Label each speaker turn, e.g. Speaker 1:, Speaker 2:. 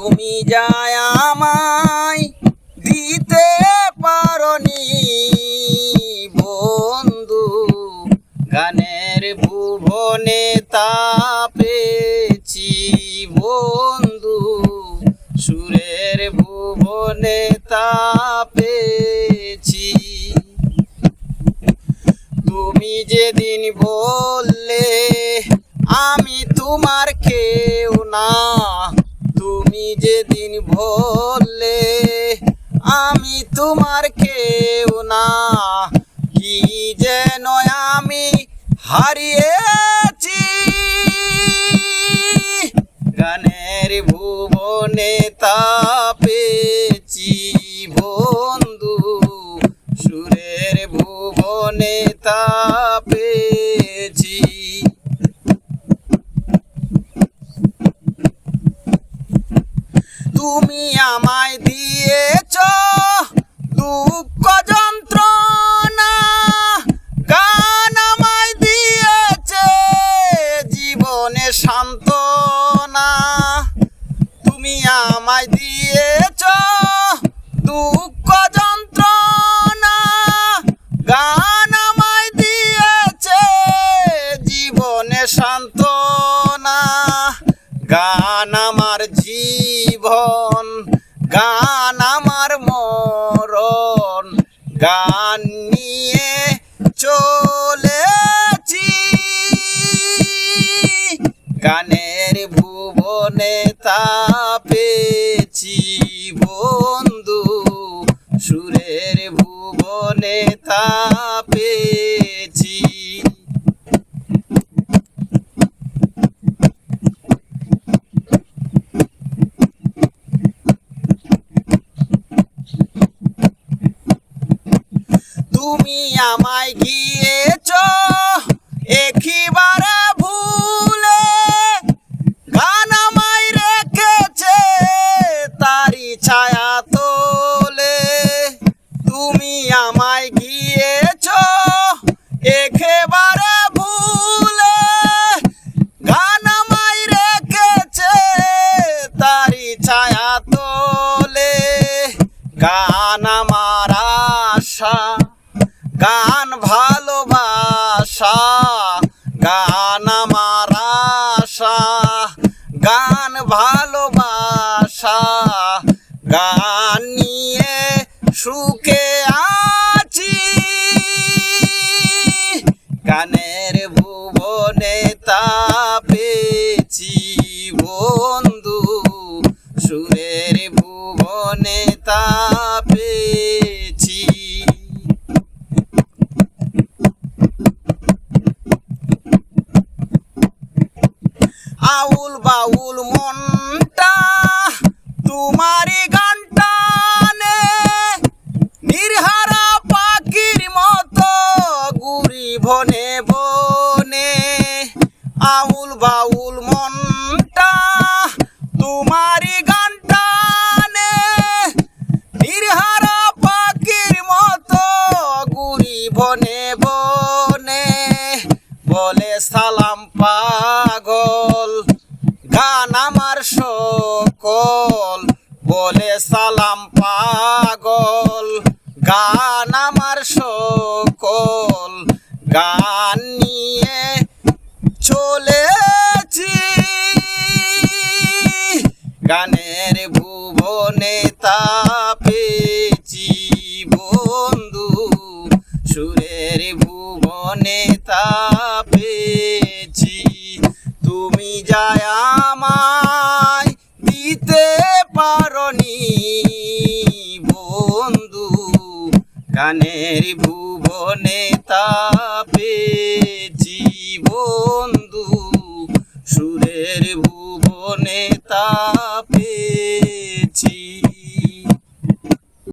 Speaker 1: তুমি যায় আমায় দিতে পারনি, বন্ধু। গানের ভুবনে তাপেছি, বন্ধু। সুরের ভুবনে তাপেছি। তুমি যেদিন বললে, আমি তোমার কেউ না। তুমি যেদিন বললে, আমি তোমার কেউ না। কি যেন আমি হারিয়েছি। গানের ভুবনে তাপেছি বন্ধু। সুরের ভুবনে তাপেছি তুমি আমায় দিয়েছ দুঃখ যন্ত্রণা, গান আমায় দিয়েছে জীবনে সান্ত্বনা। তুমি আমায় দিয়েছ দুঃখ যন্ত্রণা, গান গান আমার জীবন, গান আমার মরণ। গান নিয়ে চলেছি। গানের ভুবনে তাপেছি বন্ধু। সুরের ভুবনে তাপেছি তুমি আমায় গিয়েছ এখিবারে ভুলে গান আমায় রেখেছে তারি ছায়া তোলে। তুমি আমায় গিয়েছ, একেবারে ভুলে গান আমায় রেখেছে তারি ছায়া তোলে। গান আমার আশা গান ভালোবাসা, গান আমার আশা। গান ভালোবাসা, গান নিয়ে সুখে আছি। গানের ভুবনে তাপেছি বন্ধু, সুরের ভুবনে তাপেছি মনটা, তোমারই গানটা নে নির্হারা পাখির মতো গুরি বনে বনে। আউল বাউল মনটা, তোমারই গানটা নে নির্হারা পাখির মতো গুরি বনে বনে। বলে সালাম পাগল গান আমার সকল বলে সালাম পাগল। গান আমার সকল, গান নিয়ে চলেছি। গানের ভুবনে তাপেছি বন্ধু, সুরের ভুবনে তাপেছি। তুমি যায় আমায় বুঝতে পারনি বন্ধু কানের ভুবনে তাপে বন্ধু সুরের ভুবনে তাপে